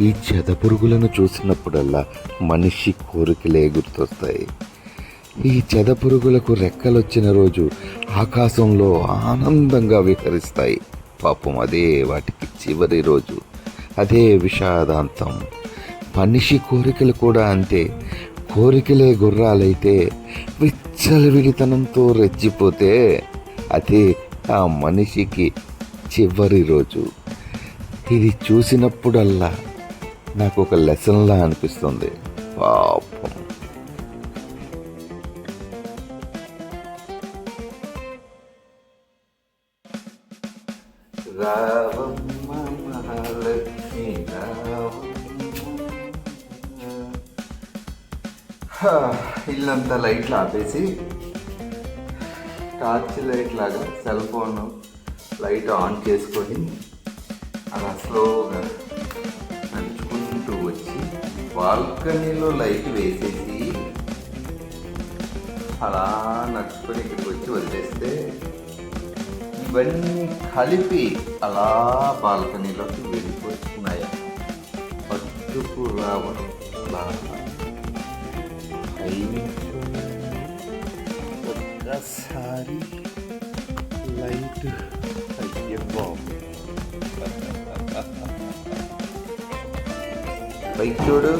ఈ చెదపురుగులను చూసినప్పుడల్లా మనిషి కోరికలే గుర్తొస్తాయి. ఈ చెదపురుగులకు రెక్కలొచ్చిన రోజు ఆకాశంలో ఆనందంగా విహరిస్తాయి. పాపం అదే వాటికి చివరి రోజు. అదే విషాదాంతం. మనిషి కోరికలు కూడా అంతే. కోరికలే గుర్రాలైతే విచ్చలవిడితనంతో రెచ్చిపోతే అదే ఆ మనిషికి చివరి రోజు. ఇది చూసినప్పుడల్లా నాకు ఒక లెసన్లా అనిపిస్తుంది. పాపం. రావమ్మ మహాలక్ష్మి ఇల్లంతా లైట్లు ఆపేసి టార్చ్ లైట్ లాగా సెల్ ఫోన్ లైట్ ఆన్ చేసుకొని అలా స్లోగా బాల్కనీలో లైట్ వేసేసి అలా నడుచుకొని ఇక్కడికి వచ్చి వదిలేస్తే ఇవన్నీ కలిపి అలా బాల్కనీలోకి వెళ్ళిపోతున్నాయి. పట్టుకు రావడం అలా ఒక్కసారి లైట్ బైక్ చూడు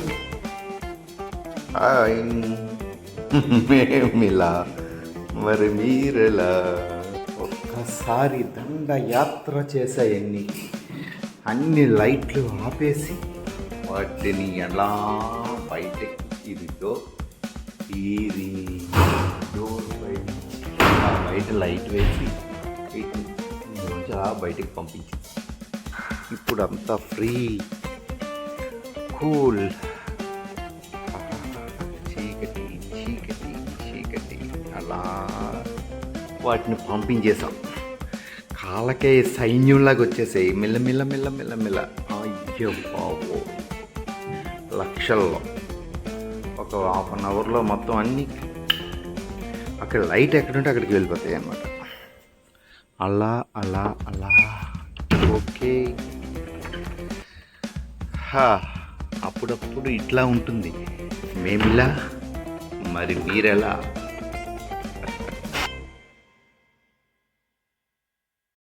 మేమిలా మరి మీరెలా ఒక్కసారి దండయాత్ర చేసాయన్ని అన్ని లైట్లు ఆపేసి వాటిని ఎలా బయటకి ఇదిగో ఇది డోర్ బయట బయట లైట్ వేసి వీటిని బయటకు పంపించి ఇప్పుడు అంతా ఫ్రీ కూల్ చీకటి చీకటి చీకటి అలా వాటిని పంపించేసాం కాళ్ళకే సైన్యంలాగా వచ్చేసాయి. మిల్ల మిల్ల మిల్ల మిల్ల అయ్యో బాబు. లక్షల్లో. ఒక హాఫ్ అన్ అవర్లో మొత్తం అన్నీ అక్కడ లైట్ ఎక్కడుంటే అక్కడికి వెళ్ళిపోతాయి అన్నమాట. అలా అలా అలా. ఓకే. హా. అప్పుడప్పుడు ఇట్లా ఉంటుంది. మేమిలా? మరి మీరెలా?